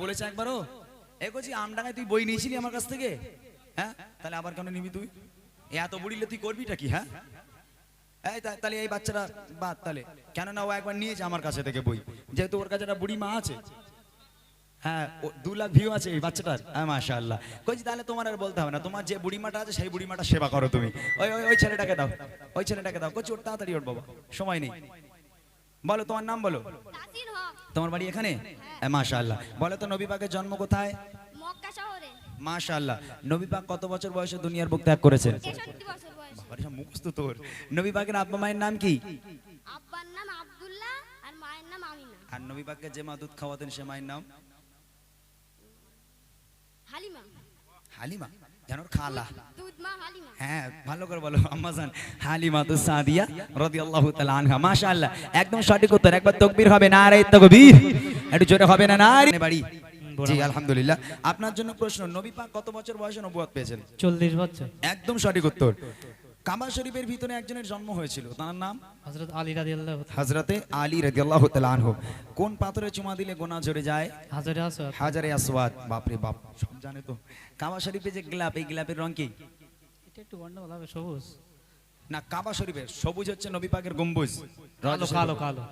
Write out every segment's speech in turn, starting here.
বলেছে একবারও? এ করছি আমডাঙ্গায় তুই বই নিয়েছিলি আমার কাছ থেকে? হ্যাঁ? তাহলে আবার কেন নিবি তুই? এত বুড়িলে তুই করবিটা কি হ্যাঁ? এই তাহলে এই বাচ্চাটা বাদ তাহলে। কেন না ও একবার নিয়েছে আমার কাছে থেকে বই। যেহেতু ওর কাছে একটা বুড়ি মা আছে। হ্যাঁ দু লাখ ভিউ আছে এই বাচ্চাটার। হ্যাঁ মাশা আল্লাহ কইছি তাহলে তোমার আর বলতে হবে না। তোমার যে বুড়িমাটা আছে, সেই বুড়িমাটা সেবা করো তুমি। ওই ওই ওই ছেলেটাকে দাও। ওই ছেলেটাকে দাও। কচি, ওর তাড়াতাড়ি ওর বাবা। সময় নেই। বলো, তোমার নাম বলো। তোমার বাড়ি এখানে? হ্যাঁ মাশা আল্লাহ বলো তো নবী পাকের জন্ম কোথায়? মক্কা শহরে। নবী পাক কত বছর বয়সে দুনিয়ার বুক ত্যাগ করেছেন? তেষট্টি বাবারে সব মুখস্থ তোর। নবী পাকের আব্বা মায়ের নাম কি? আব্বার নাম আব্দুল্লাহ আর মায়ের নাম আমিনা। আর নবী পাককে যে মা দুধ খাওয়াতেন সে মায়ের নাম? হালিমা। হালিমা? খালা? হ্যাঁ ভালো করে বলো আম্মাজান হালিমা তো সাদিয়া রাদিয়াল্লাহু তাআলা আনহা। মাশাআল্লাহ একদম সঠিক উত্তর। একবার তাকবীর হবে না রে তাকবীর। একটু জোরে হবে না না বাড়ি। জি আলহামদুলিল্লাহ। আপনার জন্য প্রশ্ন নবী পাক কত বছর বয়সে নবুয়ত পেয়েছেন? চল্লিশ বছর। একদম সঠিক উত্তর। কাবা শরীফের ভিতরে একজনের জন্ম হয়েছিল তার নাম? হজরত আলী রাজি আল্লাহ হযরতে আলী রাদিয়াল্লাহু তাআলা আনহু। কোন পাথরে চুমা দিলে গোনা ঝরে যায়? হাজারে আসওয়াদ বাপরে বাপ সব জানে তো। কাবা শরীফে যে গ্লাপ এই গ্লাপের রং কি? এটা একটু গন্ডগোল হবে? সবুজ? না কাবা শরীফের। সবুজ হচ্ছে নবী পাকের গম্বুজ। কালো কালো কালো।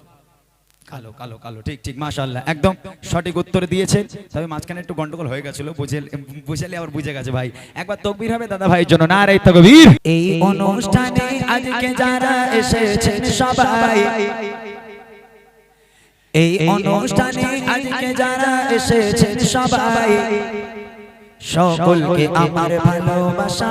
কালো কালো কালো। ঠিক ঠিক মাশাআল্লাহ। একদম সঠিক উত্তর দিয়েছেন। তবে মাঝখানে একটু গন্ডগোল হয়ে গেছিল। বুঝে বুঝালে আবার বুঝে গেছে ভাই। একবার তকবীর হবে দাদা ভাইয়ের জন্য। না রে তকবীর। এই অনুষ্ঠানে আজকে যারা এসেছেন সবাই। এই অনুষ্ঠানে আজকে যারা এসেছেন সবাই। সকলকে আমার ভালোবাসা।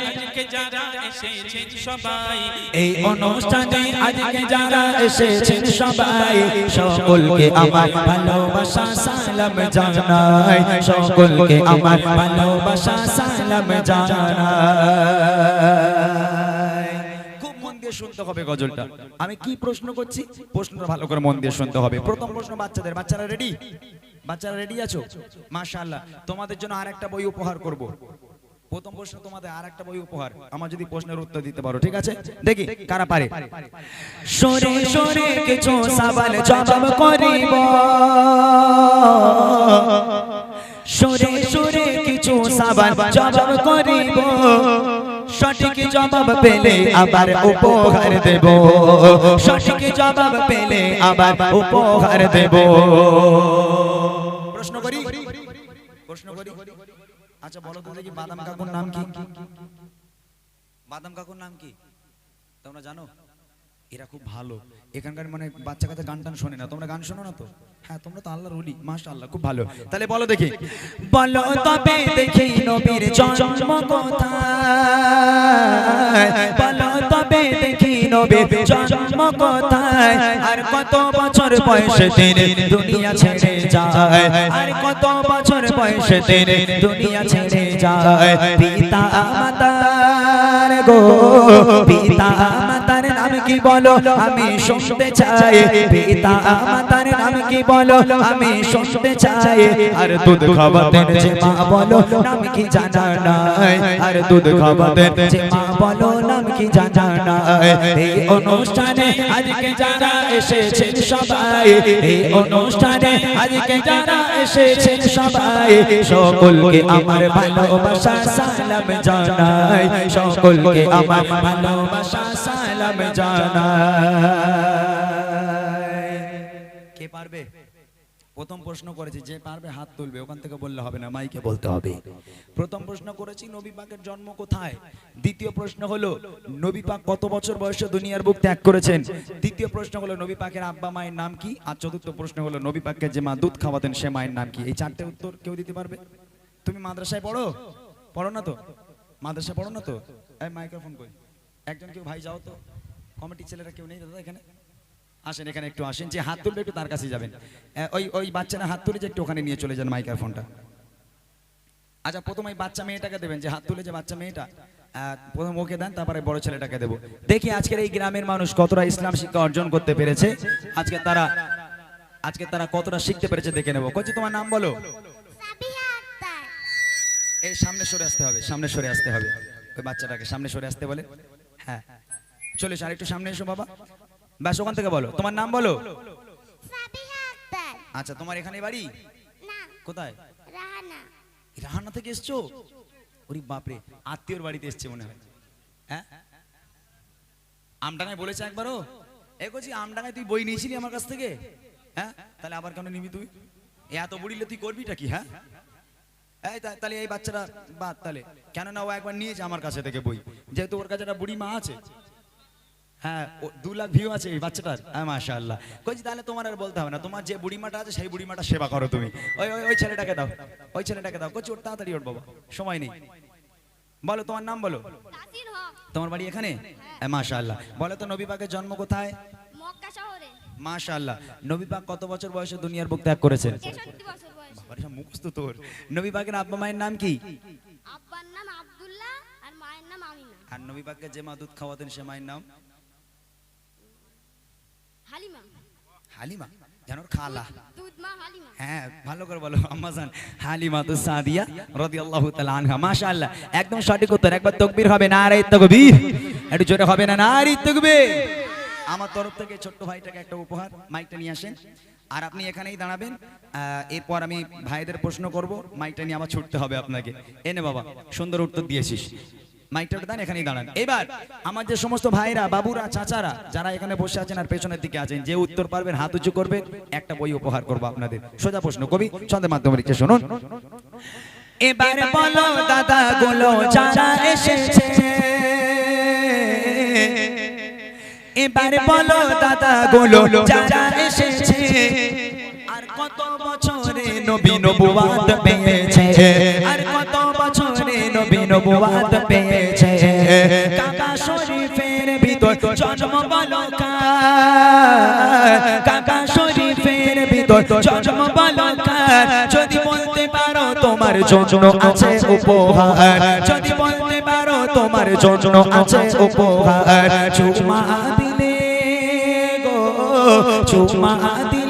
এসেছেন সবাই। এই অনুষ্ঠানে আজকে যারা এসেছেন সবাই সকলকে আমার ভালোবাসা সালাম জানাই। সকলকে আমার ভালোবাসা সালাম জানাই। খুব মন দিয়ে শুনতে হবে গজলটা। আমি কি প্রশ্ন করছি? প্রশ্নটা ভালো করে মন দিয়ে শুনতে হবে। প্রথম প্রশ্ন বাচ্চাদের। বাচ্চারা রেডি বাচ্চারা রেডি আছো? মাশাআল্লাহ। তোমাদের জন্য আরেকটা বই উপহার করব। প্রথম প্রশ্ন তোমাদের আর একটা বই উপহার। আমার যদি প্রশ্নের উত্তর দিতে পারো ঠিক আছে? দেখি কারা পারে? সরে সরে কিছু সওয়াল জবাব করিব। সরে সরে কিছু সওয়াল জবাব করিব। সঠিক জবাব পেলে আবার উপহার দেব। সঠিক জবাব পেলে আবার উপহার দেব। প্রশ্ন করি? প্রশ্ন করি? আচ্ছা বলো তো দেখি বাদাম কাকুর নাম কি? বাদাম কাকুর নাম কি? তোমরা জানো? এরা খুব ভালো। এখানকার মানে বাচ্চা কাচ্চা গান টান শোনে না। তোমরা গান শোনো না তো? হ্যাঁ তোমরা তো আল্লাহর ওলি। মাশাআল্লাহ, খুব ভালো। তাহলে বলো দেখি। বলো তবে দেখি নবীর জন্ম কোথায়। বলো তবে দেখি নবীর জন্ম কোথায়। আর কত বছর বয়সে তিনি দুনিয়া ছেড়ে যায়। আর কত বছর বয়সে তিনি দুনিয়া ছেড়ে যায়। পিতা, মাতার গো, পিতা, মাতার নাম কি বলো? আমি শুনতে চাই। পিতা মাতার নাম কি বলো? আমি শুনতে চাই। আর দুধ খাওয়াতেন যে মা বলো, নাম কি জানা নাই? আর দুধ খাওয়াতেন যে মা বলো, নাম কি জানা নাই? এই অনুষ্ঠানে আজকে যারা এসেছেন সবাই, এই অনুষ্ঠানে আজকে যারা এসেছেন সবাই, সকলকে আমার ভালোবাসা, সালাম জানাই। সকলকে আমার ভালোবাসা সালাম জানাই কে পারবে? প্রথম প্রশ্ন করেছি যে পারবে হাত তুলবে ওখান থেকে বললে হবে না মাইকে বলতে হবে। প্রথম প্রশ্ন করেছি নবী পাকের জন্ম কোথায়? দ্বিতীয় প্রশ্ন হলো নবী পাক কত বছর বয়সে দুনিয়ার বুক ত্যাগ করেছেন? তৃতীয় প্রশ্ন হলো নবী পাকের আব্বা মায়ের নাম কি? আর চতুর্থ প্রশ্ন হলো নবী পাককে যে মা দুধ খাওয়াতেন সে মায়ের নাম কি? এই চারটে উত্তর কেউ দিতে পারবে? তুমি মাদ্রাসায় পড়ো? পড়ো না তো? মাদ্রাসায় পড়ো না তো? এই মাইক্রোফোন কই? একজন কেউ ভাই যাও তো। কমিটির ছেলেরা কেউ নেই দাদা এখানে? আসেন এখানে একটু আসেন যে হাত তুলবে একটু তার কাছে যাবেন। ওই ওই বাচ্চারা হাত তুলে যে একটু ওখানে নিয়ে চলে যান মাইক্রোফোনটা। আচ্ছা প্রথমে বাচ্চা মেয়েটাকে দেবেন যে হাত তুলে যে বাচ্চা মেয়েটা প্রথম ওকে দেন তারপরে বড় ছেলেটাকে দেবো। দেখি আজকের এই গ্রামের মানুষ কতটা ইসলাম শিক্ষা অর্জন করতে পেরেছে। আজকে তারা আজকে তারা কতটা শিখতে পেরেছে দেখে নেব। কচি তোমার নাম বলো। এই সামনে সরে আসতে হবে সামনে সরে আসতে হবে। ওই বাচ্চাটাকে সামনে সরে আসতে বলে। হ্যাঁ চলে এসো আরেকটু সামনে এসো বাবা। ব্যাস ওখান থেকে বলো। তোমার নাম বলো? আচ্ছা তোমার এখানে বাড়ি? কোথায়? রাহানা। থেকে এসছো? ওরে বাপরে আত্মীয়র বাড়িতে এসছে মনে হয়। হ্যাঁ? আমডাঙ্গায় বলেছে একবারও এ করছি আমডাঙ্গায় তুই বই নিয়েছিলি আমার কাছ থেকে? হ্যাঁ? তাহলে আবার কেন নিবি তুই? এত বুড়িলে তুই করবিটা কি হ্যাঁ? এই তাহলে এই বাচ্চাটা বাদ তাহলে। কেন না ও একবার নিয়েছে আমার কাছে থেকে বই। যেহেতু ওর কাছে একটা বুড়ি মা আছে। হ্যাঁ দু লাখ ভিউ আছে এই বাচ্চাটার। হ্যাঁ মাশা আল্লাহ কইছি তাহলে তোমার আর বলতে হবে না। তোমার যে বুড়িমাটা আছে সেই বুড়িমাটা সেবা করো তুমি। ওই ওই ওই ছেলেটাকে দাও। ওই ছেলেটাকে দাও। কচি ওর তাড়াতাড়ি ওর বাবা। সময় নেই। বলো তোমার নাম বলো? তোমার বাড়ি এখানে? হ্যাঁ। মাশা আল্লাহ বলো তো নবী পাকের জন্ম কোথায়? মাশা আল্লাহ নবী পাক কত বছর বয়সে দুনিয়ার বুক ত্যাগ করেছেন? সব মুখস্থ তোর। নবী পাকের আব্বা মায়ের নাম কি? আব্বার নাম আব্দুল্লাহ আর মায়ের নাম আমিনা। আর নবী পাককে যে মা দুধ খাওয়াতেন সে মায়ের নাম? হালিমা। ওর খালা। হ্যাঁ ভালো করে বলো আম্মাজান হালিমা তো সাদিয়া রাদিয়াল্লাহু তাআলা আনহা। মাশাআল্লাহ একদম সঠিক উত্তর। একবার তাকবীর হবে না তাকবীর। একটু জোরে হবে না না তাকবীর। আমার তরফ থেকে ছোট্ট ভাইটাকে একটা উপহার মাইকটা নিয়ে আসেন। আর আপনি এখানেই দাঁড়াবেন। আহ, এরপর আমি ভাইদের প্রশ্ন করব মাইকটা নিয়ে আবার ছুটতে হবে আপনাকে। এনে বাবা সুন্দর উত্তর দিয়েছিস। মাইকটা দান এখানেই দাঁড়ান। এবার আমার যে সমস্ত ভাইরা বাবুরা চাচারা যারা এখানে বসে আছেন আর পেছনের দিকে আছেন যে উত্তর পারবেন হাত উঁচু করবে একটা বই উপহার করব আপনাদের। সোজা প্রশ্ন কবি ছন্দের মাধ্যমে লিখছে শুনুন। এবার বলো দাদা গুলো যারা এসেছে। এবার বলো দাদা গুলো যারা এসেছে। আর কত বছরে নবী নবুয়াত পেয়েছে। আর কত নবুয়াত পেয়েছে। কাবা শরীফের ভিতর জন্ম বলো কার কাবা শরীফের ভিতর জন্ম বলো যদি বলতে পারো তোমার জন্য আছে উপহার। যদি বলতে পারো তোমার জন্য আছে উপহার। চুমা দিলে গো চুমা দিলে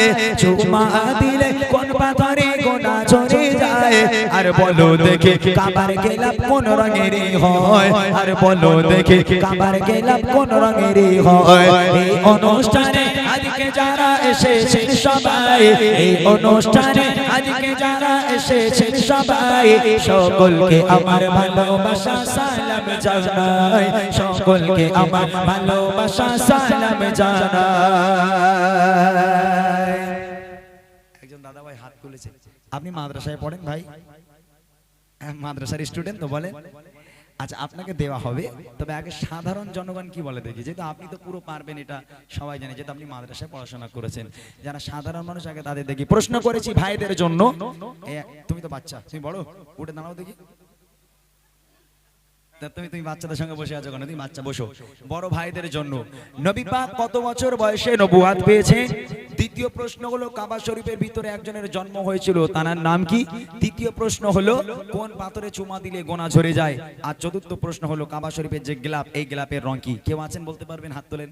যায় চুমা দিলে কোন পাথরে গোনা ঝরে যায়? আর বলো দেখে কাবার গেলাম কোন রঙের হয়? আর বলো দেখে কাবার গেলাম কোন রঙের হয়? এই অনুষ্ঠানে আজকে যারা এসেছেন সবাই, এই অনুষ্ঠানে আজকে যারা এসেছেন সবাই, সকলকে আমার ভালোবাসা সালাম জানাই, সকলকে আমার ভালোবাসা সালাম জানাই। একজন দাদা ভাই হাত তুলেছে। আপনি মাদ্রাসায় পড়েন ভাই? মাদ্রাসার স্টুডেন্ট তো বলেন আচ্ছা আপনাকে দেওয়া হবে। তবে আগে সাধারণ জনগণ কি বলে দেখি? যেহেতু আপনি তো পুরো পারবেন, এটা সবাই জানে, যেহেতু আপনি মাদ্রাসায় পড়াশোনা করেছেন। যারা সাধারণ মানুষ, আগে তাদের দেখি। প্রশ্ন করেছি ভাইদের জন্য। তুমি তো বাচ্চা, তুমি বড়? উঠে দাঁড়াও দেখি। তুমি তুমি বাচ্চাদের সঙ্গে বসে আছো কেন? তুমি বাচ্চা বসো। বড় ভাইদের জন্য। নবী পাক কত বছর বয়সে নবুয়াত পেয়েছে? দ্বিতীয় প্রশ্ন হলো কাবা শরীফের ভিতরে একজনের জন্ম হয়েছিল তার নাম কি? তৃতীয় প্রশ্ন হলো কোন পাথরে চুমা দিলে গোনা ঝরে যায়? আর চতুর্থ প্রশ্ন হলো কাবা শরীফের যে গ্লাপ এই গ্লাপের রং কি? কেউ আছেন বলতে পারবেন? হাত তোলেন।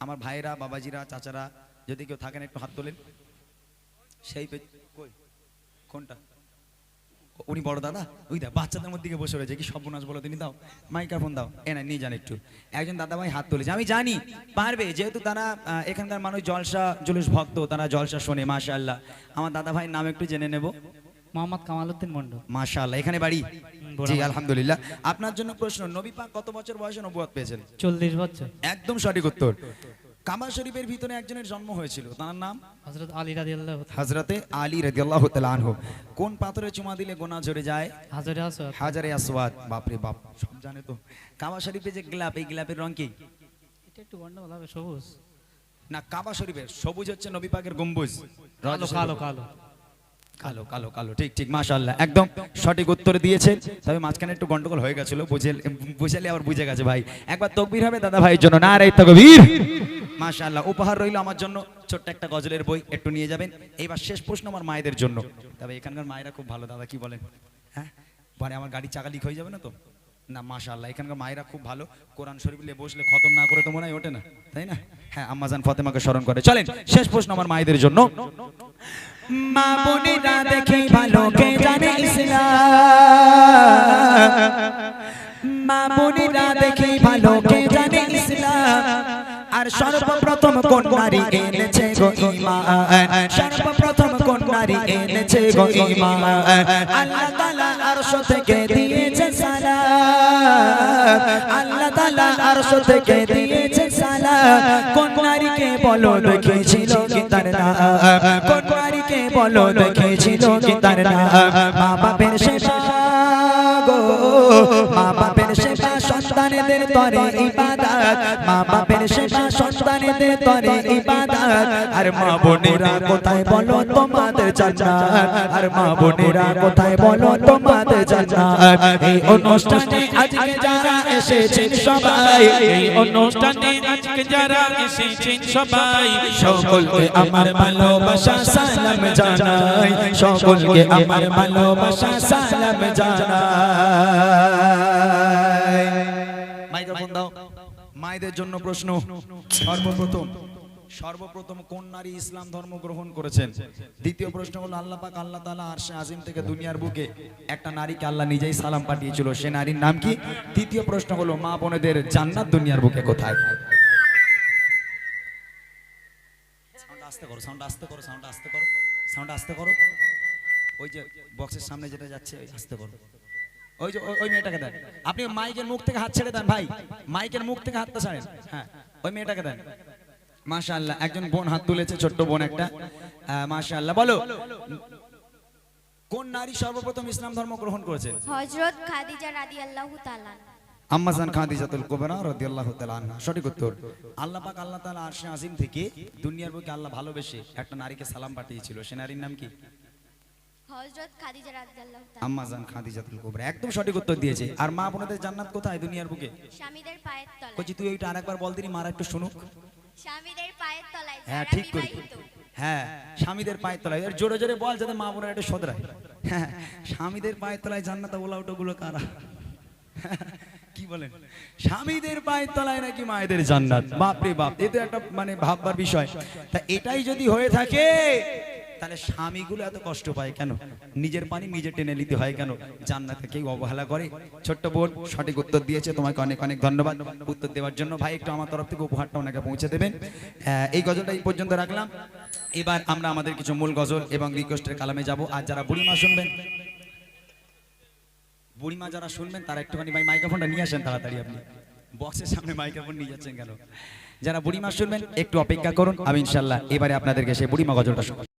আমার ভাইরা বাবাজিরা চাচারা যদি কেউ থাকেন একটু হাত তোলেন। সেই কোনটা? উনি বড় দাদা? ওই দা বাচ্চাদের মধ্যে দিকে বসে রয়েছে। কি সর্বনাশ বলো তিনি? দাও। মাইক্রোফোন দাও। এ না নিয়ে যান একটু। একজন দাদা ভাই হাত তুলেছে। আমি জানি পারবে। যেহেতু তারা এখানকার মানুষ জলসা জুলুস ভক্ত তারা জলসা শোনে মাশাআল্লাহ। আমার দাদা ভাইয়ের নাম একটু জেনে নেব। মোহাম্মদ কামাল উদ্দিন মন্ডল মাশাআল্লাহ। এখানে বাড়ি? জি আলহামদুলিল্লাহ। আপনার জন্য প্রশ্ন নবী পাক কত বছর বয়সে নবুয়ত পেয়েছেন? চল্লিশ বছর। একদম সঠিক উত্তর। কাবা শরীফের ভিতরে একজনের জন্ম হয়েছিল তার নাম? হজরত আলী রাদি আল্লাহ হজরতে আলী রাদিয়াল্লাহু তাআলা আনহু। কোন পাথরে চুমা দিলে গোনা ঝরে যায়? হাজারে আসওয়াদ। হাজারে আসওয়াদ বাপরে বাপ সব জানে তো। কাবা শরীফের যে গ্লাপ এই গ্লাপের রং কি? এটা একটু গন্ডগোল হবে সবুজ। না কাবা শরীফের সবুজ হচ্ছে নবী পাকের গম্বুজ। কালো কালো কালো। কালো কালো কালো, ঠিক ঠিক মাশাল্লাহ একদম সঠিক উত্তর দিয়েছেন। তবে মাঝখানে একটু গন্ডগোল হয়ে গেছিল, বুঝে, বুঝালে আবার বুঝে গেছে ভাই। একবার তকবীর হবে দাদা ভাইয়ের জন্য, না রে তকবীর? মাশাআল্লাহ, উপহার রইল আমার জন্য, ছোট্ট একটা গজলের বই, একটু নিয়ে যাবেন। এইবার শেষ প্রশ্ন আমার মায়েদের জন্য। তবে এখানকার মায়েরা খুব ভালো, দাদা কি বলেন? হ্যাঁ? মানে আমার গাড়ি চাকা লিক হয়ে যাবে না তো? না, মাশাআল্লাহ, এখানকার মায়েরা খুব ভালো। কোরআন শরীফ নিয়ে বসলে খতম না করে তো মনে হয় ওঠে না, তাই না? হ্যাঁ আম্মাজান ফাতেমাকে স্মরণ করে। চলেন, শেষ প্রশ্ন আমার মায়েদের জন্য। মা বোনেরা দেখে ভালো, কে জানে ইসলাম? মা বোনেরা দেখে ভালো, কে জানে ইসলাম? আর সর্বপ্রথম কোন নারী এনেছে গো ঈমান? সর্বপ্রথম কোন নারী এনেছে গো ঈমান? আল্লাহ তাআলা আরশ থেকে দিয়েছে আল্লাহ তালা আরশ থেকে দিয়েছে সালাম। কোন নারীকে বলো দেখেছিল কি তার নাম? কোন নারীকে বলো দেখেছিল কি তার নাম? মা বাপের সেবা গো সন্তানেদের তরে ইবাদত। মা বাপের সেবা সন্তানেদের তরে ইবাদত। আর মা বোনেরা কোথায় বলো তোমাদের জান্নাত? আর মা বোনেরা কোথায় বলো তোমাদের জান্নাত? এই অনুষ্ঠানে আজকে যারা এসেছেন সবাই, এই অনুষ্ঠানে আজকে যারা এসেছেন সবাই, সকলকে আমার ভালোবাসা সালাম জানাই। সকলকে আমার ভালোবাসা সালাম জানাই। মায়েদের জন্য প্রশ্ন। সর্বপ্রথম সর্বপ্রথম কোন নারী ইসলাম ধর্ম গ্রহণ করেছেন? দ্বিতীয় প্রশ্ন হলো, আল্লাহ পাক, আল্লাহ তাআলা আরশে আজিম থেকে দুনিয়ার বুকে একটা নারীকে আল্লাহ নিজেই সালাম পাঠিয়েছিল, সে নারীর নাম কি? তৃতীয় প্রশ্ন হলো, মা বোনেদের জান্নাত দুনিয়ার বুকে কোথায়? সাউন্ড আস্তে করো সাউন্ড আস্তে করো সাউন্ড আস্তে করো সাউন্ড আস্তে করো। ওই যে বক্সের সামনে যেটা যাচ্ছে আস্তে করো। ওই যে ওই- মেয়েটাকে দেন। আপনি মাইকের মুখ থেকে হাত ছেড়ে দেন ভাই। মাইকের মুখ থেকে হাতটা ছাড়েন। হ্যাঁ ওই মেয়েটাকে দেন। মাশাআল্লাহ একজন বোন হাত তুলেছে ছোট্ট বোন একটা। মাশাআল্লাহ বলো। কোন নারী সর্বপ্রথম ইসলাম ধর্ম গ্রহণ করেছে? হজরত খাদিজা রাদি আল্লাহ তালা আম্মাজান খাদিজাতুল কুবরা রাদিয়াল্লাহু তাআলা আনহা। সঠিক উত্তর। আল্লাহ পাক আল্লাহ তাআলা আরশে আজিম থেকে দুনিয়ার বুকে আল্লাহ ভালোবেসে একটা নারীকে সালাম পাঠিয়েছিল। সে নারীর নাম কি? হজরত খাদিজা খাদিজাতুল কুবরা একদম সঠিক উত্তর দিয়েছে। আর মা বোনদের জান্নাত কোথায় দুনিয়ার বুকে? স্বামীদের পায়ের তলায়। কচি তুই ওইটা আরেকবার বল দিনি মারা একটু শুনুক। স্বামীদের পায়ের তলায় হ্যাঁ ঠিক করি হ্যাঁ স্বামীদের পায়ের তলায়। এর জোরে জোরে বল যাতে মা বোনের একটু সদরায় হ্যাঁ স্বামীদের পায়ের তলায় জান্নাত ওলা ওগুলো কারা? কি বলেন? স্বামীদের পায়ের তলায় নাকি মায়েদের জান্নাত? বাপরে বাপ বাপ এতে একটা মানে ভাববার বিষয়। তা এটাই যদি হয়ে থাকে তাহলে স্বামীগুলো এত কষ্ট পায় কেন? নিজের পানি নিজে টেনে নিতে হয় কেন? জান্নাতে কেউ অবহেলা করে? ছোট্ট বোন সঠিক উত্তর দিয়েছে, তোমাকে অনেক অনেক ধন্যবাদ। উত্তর দেওয়ার জন্য ভাই, একটু আমার তরফ থেকে উপহারটা ওনাকে পৌঁছে দেবেন। এই গজলটা এই পর্যন্ত রাখলাম। এবার আমরা আমাদের কিছু মূল গজল এবং রিকোয়েস্টের কালামে যাব। আর যারা বুড়িমা শুনবেন, বুড়িমা যারা শুনবেন, তারা একটুখানি ভাই মাইক্রোফোনটা নিয়ে আসেন তাড়াতাড়ি আপনি। বক্সের সামনে মাইক্রোফোন নিয়ে যাচ্ছেন কেন? যারা বুড়িমা শুনবেন, একটু অপেক্ষা করুন, আমি ইনশাল্লাহ এবারে আপনাদেরকে সেই বুড়িমা গজলটা শোনাবো।